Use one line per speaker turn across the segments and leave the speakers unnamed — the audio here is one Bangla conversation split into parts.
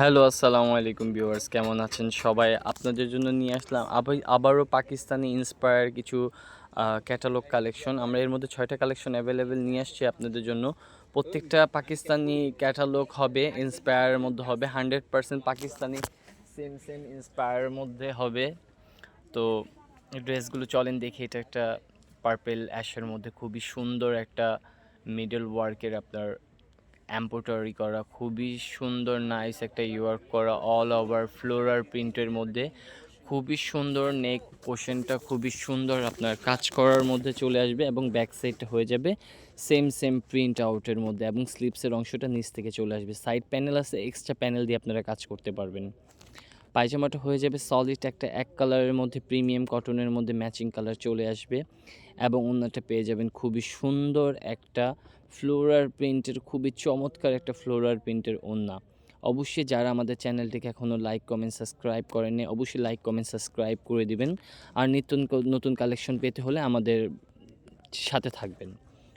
হ্যালো, আসসালামু আলাইকুম ভিউয়ার্স, কেমন আছেন সবাই? আপনাদের জন্য নিয়ে আসলাম আবার, আবারও পাকিস্তানি ইন্সপায়ার কিছু ক্যাটালগ কালেকশন আমরা এর মধ্যে ছয়টা কালেকশন অ্যাভেলেবেল নিয়ে আসছি আপনাদের জন্য। প্রত্যেকটা পাকিস্তানি ক্যাটালগ হবে ইন্সপায়ারের মধ্যে হবে hundred percent Pakistani same same ইন্সপায়ারের মধ্যে হবে। তো ড্রেসগুলো চলেন দেখি, এটা একটা পার্পেল অ্যাশের মধ্যে খুবই সুন্দর একটা মিডল ওয়ার্কের আপনার এম্পোটারি করা, খুবই সুন্দর নাইস একটা ইয়ার্ক করা অল ওভার ফ্লোরার প্রিন্টের মধ্যে। খুবই সুন্দর নেক পোশনটা খুবই সুন্দর আপনার কাজ করার মধ্যে চলে আসবে এবং ব্যাক সাইডটা হয়ে যাবে সেম সেম প্রিন্ট আউটের মধ্যে এবং স্লিপসের অংশটা নিচ থেকে চলে আসবে। সাইড প্যানেল আছে এক্সট্রা প্যানেল দিয়ে আপনারা কাজ করতে পারবেন। পায়জামাটা হয়ে যাবে সলিড একটা এক কালারের মধ্যে প্রিমিয়াম কটনের মধ্যে ম্যাচিং কালার চলে আসবে এবং অন্যটা পেয়ে যাবেন খুবই সুন্দর একটা ফ্লোরার প্রিন্টের খুবই চমৎকার একটা ফ্লোরার প্রিন্টের ওন্না অবশ্যই যারা আমাদের চ্যানেলটিকে এখনও লাইক কমেন্ট সাবস্ক্রাইব করেননি, অবশ্যই লাইক কমেন্ট সাবস্ক্রাইব করে দিবেন। আর নিত্য নতুন কালেকশন পেতে হলে আমাদের সাথে থাকবেন।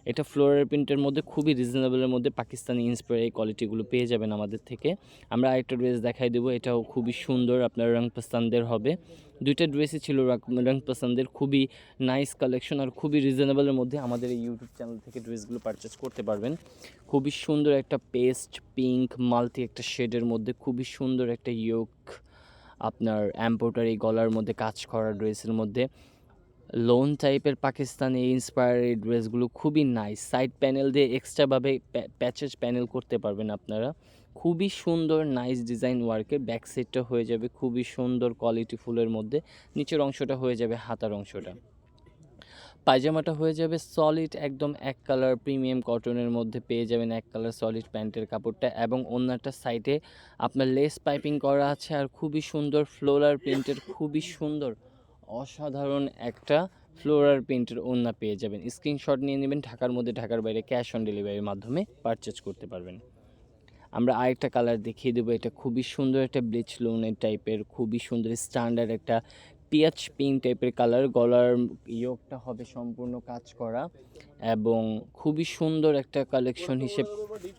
এটা ফ্লোরার প্রিন্টের মধ্যে খুবই রিজনেবলের মধ্যে পাকিস্তানি ইন্সপায়ার এই কোয়ালিটিগুলো পেয়ে যাবেন আমাদের থেকে। আমরা আরেকটা ড্রেস দেখাই দেবো, এটাও খুবই সুন্দর, আপনার রং পছন্দের হবে। দুইটা ড্রেসই ছিল রং পছন্দের খুবই নাইস কালেকশন আর খুবই রিজনেবলের মধ্যে আমাদের এই ইউটিউব চ্যানেল থেকে ড্রেসগুলো পারচেস করতে পারবেন। খুবই সুন্দর একটা পেস্ট পিঙ্ক মাল্টি একটা শেডের মধ্যে খুবই সুন্দর একটা ইয়োক আপনার অ্যাম্পোটারি গলার মধ্যে কাজ করা ড্রেসের মধ্যে। লোন টাইপের পাকিস্তানি ইন্সপায়ার এই ড্রেসগুলো খুবই নাইস সাইড প্যানেল দিয়ে এক্সট্রাভাবে প্যাচেজ প্যানেল করতে পারবেন আপনারা। খুবই সুন্দর নাইস ডিজাইন ওয়ার্কের ব্যাক সাইডটা হয়ে যাবে খুবই সুন্দর কোয়ালিটি ফুলের মধ্যে। নিচের অংশটা হয়ে যাবে হাতার অংশটা। পায়জামাটা হয়ে যাবে সলিড একদম এক কালার প্রিমিয়াম কটনের মধ্যে পেয়ে যাবেন এক কালার সলিড প্যান্টের কাপড়টা এবং অন্যটা সাইডে আপনার লেস পাইপিং করা আছে আর খুবই সুন্দর ফ্লোরার প্রিন্টের খুবই সুন্দর অসাধারণ একটা ফ্লোরার প্রিন্টের ওন্না পেয়ে যাবেন। স্ক্রিনশট নিয়ে নেবেন, ঢাকার মধ্যে, ঢাকার বাইরে ক্যাশ অন ডেলিভারির মাধ্যমে পারচেজ করতে পারবেন। আমরা আরেকটা কালার দেখিয়ে দেবো, এটা খুবই সুন্দর একটা ব্লিচ লোনের টাইপের, খুবই সুন্দর স্ট্যান্ডার্ড একটা পিয়াচ পিঙ্ক টাইপের কালার, গলার ইয়োগটা হবে সম্পূর্ণ কাজ করা এবং খুবই সুন্দর একটা কালেকশন হিসেব,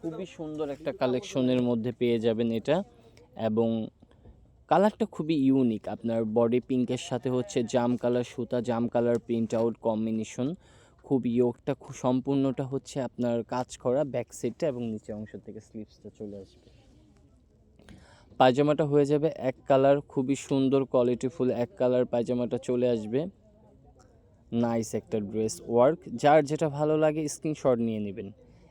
খুবই সুন্দর একটা কালেকশনের মধ্যে পেয়ে যাবেন এটা এবং কালারটা খুবই ইউনিক আপনার বডি পিঙ্কের সাথে হচ্ছে জাম কালার সুতা, জাম কালার প্রিন্ট আউট কম্বিনেশন খুব ইয়োগটা সম্পূর্ণটা হচ্ছে আপনার কাজ করা ব্যাক সাইডটা এবং নিচে অংশ থেকে স্লিপসটা চলে আসবে। পায়জামাটা হয়ে যাবে এক কালার খুবই সুন্দর কোয়ালিটিফুল এক কালার পায়জামাটা চলে আসবে। নাইস একটা ড্রেস ওয়ার্ক যার যেটা ভালো লাগে স্ক্রিনশট নিয়ে নেবেন।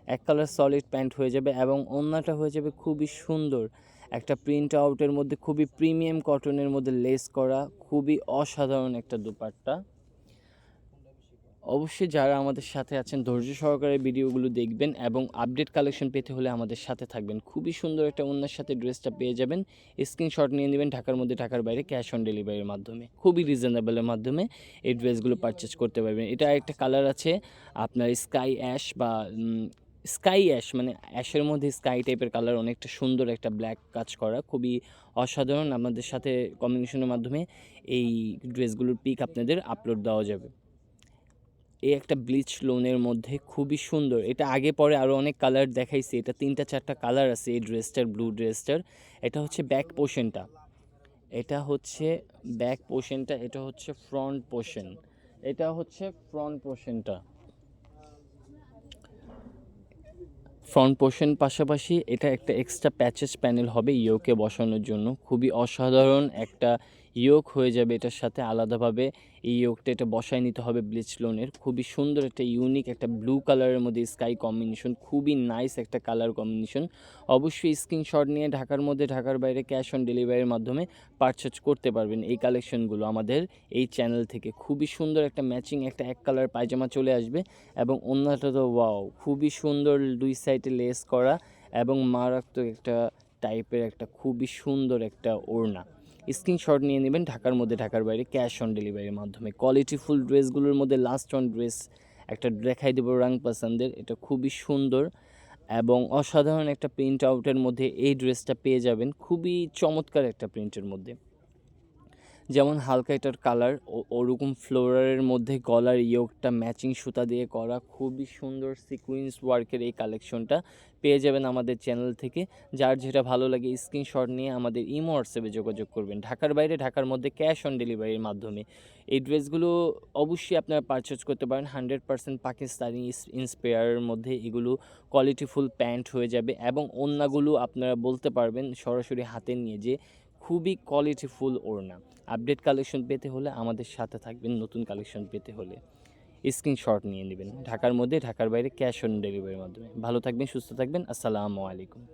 এক কালার সলিড প্যান্ট হয়ে যাবে এবং অন্যটা হয়ে যাবে খুবই সুন্দর। একটা প্রিন্ট আউটের মধ্যে খুবই প্রিমিয়াম কটনের মধ্যে লেস করা, খুবই অসাধারণ একটা দুপাট্টা। অবশ্যই যারা আমাদের সাথে আছেন, ধৈর্য সহকারে ভিডিওগুলো দেখবেন এবং আপডেট কালেকশন পেতে হলে আমাদের সাথে থাকবেন। খুবই সুন্দর একটা অন্যের সাথে ড্রেসটা পেয়ে যাবেন। স্ক্রিনশট নিয়ে নেবেন ঢাকার মধ্যে, ঢাকার বাইরে ক্যাশ অন ডেলিভারির মাধ্যমে। খুবই রিজনেবলের মাধ্যমে এই ড্রেসগুলো পারচেস করতে পারবেন। এটা একটা কালার আছে, আপনার স্কাই অ্যাশ বা স্কাই অ্যাশ মানে অ্যাশের মধ্যে স্কাই টাইপের কালার, অনেকটা সুন্দর একটা ব্ল্যাক কাজ করা, খুবই অসাধারণ। আমাদের সাথে কম্বিনেশনের মাধ্যমে এই ড্রেসগুলোর পিক আপনাদের আপলোড দেওয়া যাবে। এই একটা ব্লিচ লোনের মধ্যে খুবই সুন্দর। এটা আগে পরে আরও অনেক কালার দেখাইছি, এটা তিনটা চারটা কালার আছে এই ড্রেসটার ব্লু ড্রেসটার। এটা হচ্ছে ব্যাক পোর্শনটা এটা হচ্ছে ব্যাক পোর্শনটা এটা হচ্ছে ফ্রন্ট পোর্শন এটা হচ্ছে ফ্রন্ট পোর্শনটা ফ্রন্ট পোর্শন পাশাপাশি এটা একটা এক্সট্রা প্যাচেস প্যানেল হবে ইয়োকে বসানোর জন্য। খুবই অসাধারণ একটা ইয়োক হয়ে যাবে এটার সাথে আলাদাভাবে। এই ইয়োকটা এটা বসায় নিতে হবে ব্লিচ লোনের খুবই সুন্দর একটা ইউনিক একটা ব্লু কালারের মধ্যে স্কাই কম্বিনেশন খুবই নাইস একটা কালার কম্বিনেশন অবশ্যই স্ক্রিনশট নিয়ে ঢাকার মধ্যে, ঢাকার বাইরে ক্যাশ অন ডেলিভারির মাধ্যমে পারচেজ করতে পারবেন এই কালেকশনগুলো আমাদের এই চ্যানেল থেকে। খুবই সুন্দর একটা ম্যাচিং একটা এক কালার পায়জামা চলে আসবে এবং অন্যটা তো ওয়াও খুবই সুন্দর দুই সাইডে লেস করা এবং মারাত্মক একটা টাইপের একটা খুবই সুন্দর একটা ওড়না। স্ক্রিনশট নিয়ে নেবেন ঢাকার মধ্যে, ঢাকার বাইরে, ক্যাশ অন ডেলিভারির মাধ্যমে। কোয়ালিটিফুল ড্রেসগুলোর মধ্যে লাস্ট অন ড্রেস একটা দেখাই দেবো রাং পছন্দের। এটা খুবই সুন্দর এবং অসাধারণ একটা প্রিন্ট আউটের মধ্যে এই ড্রেসটা পেয়ে যাবেন। খুবই চমৎকার একটা প্রিন্টের মধ্যে। যেমন হালকা এটার কালার ওরকম ফ্লোরারের মধ্যে গলার ইয়োগটা ম্যাচিং সুতা দিয়ে করা খুবই সুন্দর সিকুয়েন্স ওয়ার্কের এই কালেকশনটা পেয়ে যাবেন আমাদের চ্যানেল থেকে। যার যেটা ভালো লাগে স্ক্রিনশট নিয়ে আমাদের ইমো, হোয়াটসঅ্যাপে যোগাযোগ করবেন। ঢাকার বাইরে, ঢাকার মধ্যে ক্যাশ অন ডেলিভারির মাধ্যমে। এই ড্রেসগুলো অবশ্যই আপনারা পারচেজ করতে পারেন। হান্ড্রেড পার্সেন্ট পাকিস্তানি ইন্সপায়ারের মধ্যে এগুলো কোয়ালিটিফুল প্যান্ট হয়ে যাবে এবং অন্যগুলো আপনারা বলতে পারবেন সরাসরি হাতে নিয়ে যে খুবই কোয়ালিটিফুল ওড়না। আপডেট কালেকশন পেতে হলে আমাদের সাথে থাকবেন, নতুন কালেকশন পেতে হলে। স্ক্রিনশট নিয়ে নেবেন। ঢাকার মধ্যে, ঢাকার বাইরে ক্যাশ অন ডেলিভারির মাধ্যমে। ভালো থাকবেন, সুস্থ থাকবেন। আসসালামু আলাইকুম।